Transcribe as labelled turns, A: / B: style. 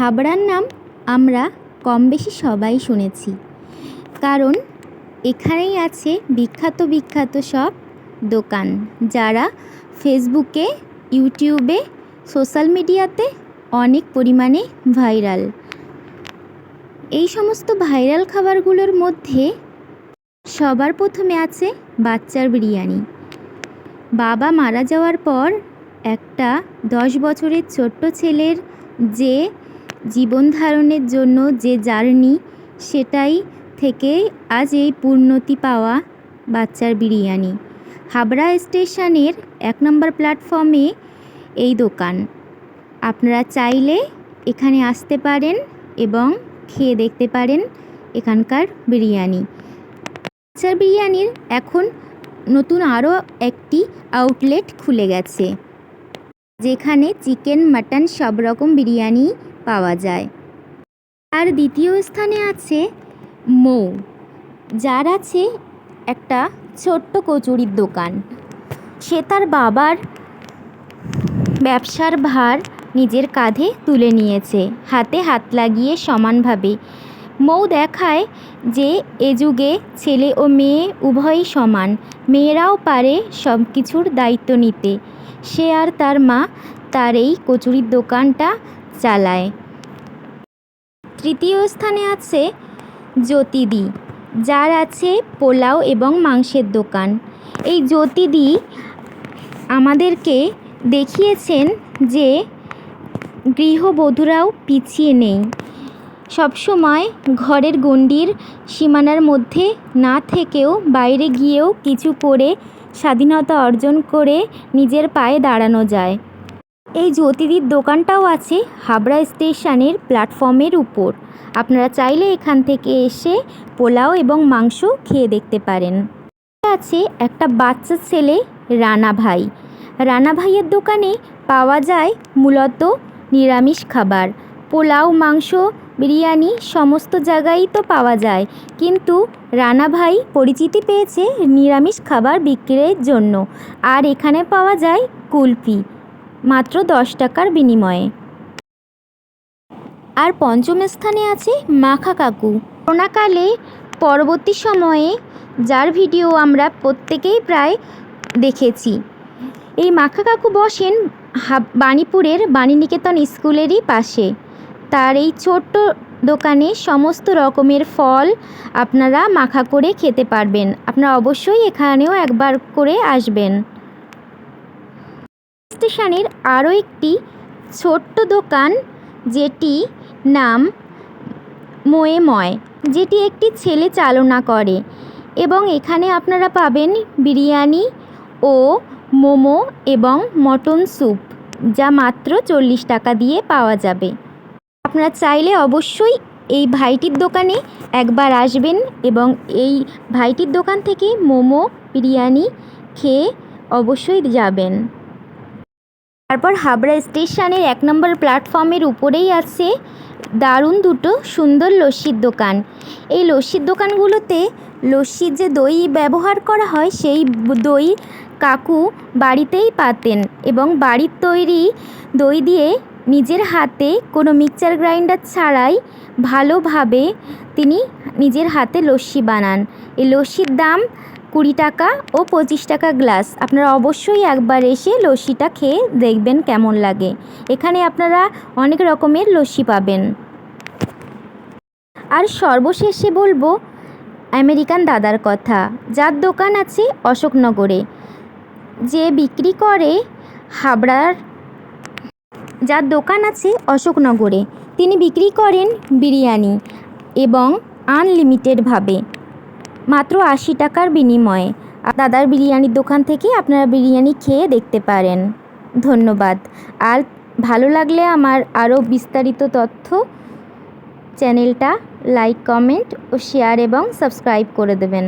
A: হাবড়ার নাম আমরা কম বেশি সবাই শুনেছি। কারণ এখানেই আছে বিখ্যাত বিখ্যাত সব দোকান যারা ফেসবুকে, ইউটিউবে, সোশ্যাল মিডিয়াতে অনেক পরিমাণে ভাইরাল। এই সমস্ত ভাইরাল খাবারগুলোর মধ্যে সবার প্রথমে আছে বাচ্চার বিরিয়ানি। বাবা মারা যাওয়ার পর একটা দশ বছরের ছোট্ট ছেলের যে জীবন ধারণের জন্য যে জার্নি, সেটাই থেকে আজ এই পূর্ণতি পাওয়া বাচ্চার বিরিয়ানি। হাবড়া স্টেশনের এক নম্বর প্ল্যাটফর্মে এই দোকান। আপনারা চাইলে এখানে আসতে পারেন এবং খেয়ে দেখতে পারেন এখানকার বিরিয়ানি। বাচ্চার বিরিয়ানির এখন নতুন আরও একটি আউটলেট খুলে গেছে, যেখানে চিকেন, মাটন সব রকম বিরিয়ানি পাওয়া যায়। আর দ্বিতীয় স্থানে আছে মৌ, যার আছে একটা ছোট্ট কচুরির দোকান। সে তার বাবার ব্যবসার ভার নিজের কাঁধে তুলে নিয়েছে, হাতে হাত লাগিয়ে সমানভাবে। মৌ দেখায় যে এ যুগে ছেলে ও মেয়ে উভয়ই সমান, মেয়েরাও পারে সব কিছুর দায়িত্ব নিতে। সে আর তার মা তার এই কচুরির দোকানটা চালায়। তৃতীয় স্থানে আছে জ্যোতিদি, যার আছে পোলাও এবং মাংসের দোকান। এই জ্যোতিদি আমাদেরকে দেখিয়েছেন যে গৃহবধূরাও পিছিয়ে নেই। সবসময় ঘরের গণ্ডির সীমানার মধ্যে না থেকেও বাইরে গিয়েও কিছু করে স্বাধীনতা অর্জন করে নিজের পায়ে দাঁড়ানো যায়। এই জ্যোতিদির দোকানটাও আছে হাবড়া স্টেশনের প্ল্যাটফর্মের উপর। আপনারা চাইলে এখান থেকে এসে পোলাও এবং মাংস খেয়ে দেখতে পারেন। আছে একটা বাচ্চা ছেলে, রানা ভাই। রানা ভাইয়ের দোকানে পাওয়া যায় মূলত নিরামিষ খাবার। পোলাও, মাংস, বিরিয়ানি সমস্ত জায়গায়ই তো পাওয়া যায়। কিন্তু রানা ভাই পরিচিতি পেয়েছে নিরামিষ খাবার বিক্রির জন্য। আর এখানে পাওয়া যায় কুলফি। মাত্র দশ টাকার বিনিময়ে। আর পঞ্চম স্থানে আছে মাখা কাকু। করোনাকালে পরবর্তী সময়ে যার ভিডিও আমরা প্রত্যেকেই প্রায় দেখেছি। এই মাখা কাকু বসেন বাণীপুরের বাণীনিকেতন স্কুলেরই পাশে। তার এই ছোট্ট দোকানে সমস্ত রকমের ফল আপনারা মাখা করে খেতে পারবেন। আপনারা অবশ্যই এখানেও একবার করে আসবেন। স্টেশনের আরও একটি ছোট্ট দোকান, যেটি নাম ময়ে ময় যেটি একটি ছেলে চালনা করে। এবং এখানে আপনারা পাবেন বিরিয়ানি ও মোমো এবং মটন স্যুপ, যা মাত্র চল্লিশ টাকা দিয়ে পাওয়া যাবে। আপনারা চাইলে অবশ্যই এই ভাইটির দোকানে একবার আসবেন এবং এই ভাইটির দোকান থেকে মোমো, বিরিয়ানি খেয়ে অবশ্যই যাবেন। তারপর হাবড়া স্টেশনের এক নম্বর প্ল্যাটফর্মের উপরেই আছে দারুণ দুটো সুন্দর লস্যির দোকান। এই লস্যির দোকানগুলোতে লস্যির যে দই ব্যবহার করা হয়, সেই দই কাকু বাড়িতেই পাতেন এবং বাড়ির তৈরি দই দিয়ে নিজের হাতে কোনো মিক্সচার গ্রাইন্ডার ছাড়াই ভালোভাবে তিনি নিজের হাতে লস্যি বানান। এই লস্যির দাম কুড়ি টাকা ও পঁচিশ টাকা গ্লাস। আপনারা অবশ্যই একবার এসে লস্যিটা খেয়ে দেখবেন কেমন লাগে। এখানে আপনারা অনেক রকমের লস্যি পাবেন। আর সর্বশেষে বলব, আমেরিকান দাদার কথা। যার দোকান আছে অশোকনগরে। যে বিক্রি করে হাবড়ার, যার দোকান আছে অশোকনগরে। তিনি বিক্রি করেন বিরিয়ানি এবং আনলিমিটেডভাবে মাত্র আশি টাকার বিনিময়ে। দাদার বিরিয়ানির দোকান থেকে আপনারা বিরিয়ানি খেয়ে দেখতে পারেন। ধন্যবাদ। আর ভালো লাগলে আমার আরও বিস্তারিত তথ্য চ্যানেলটা লাইক, কমেন্ট ও শেয়ার এবং সাবস্ক্রাইব করে দেবেন।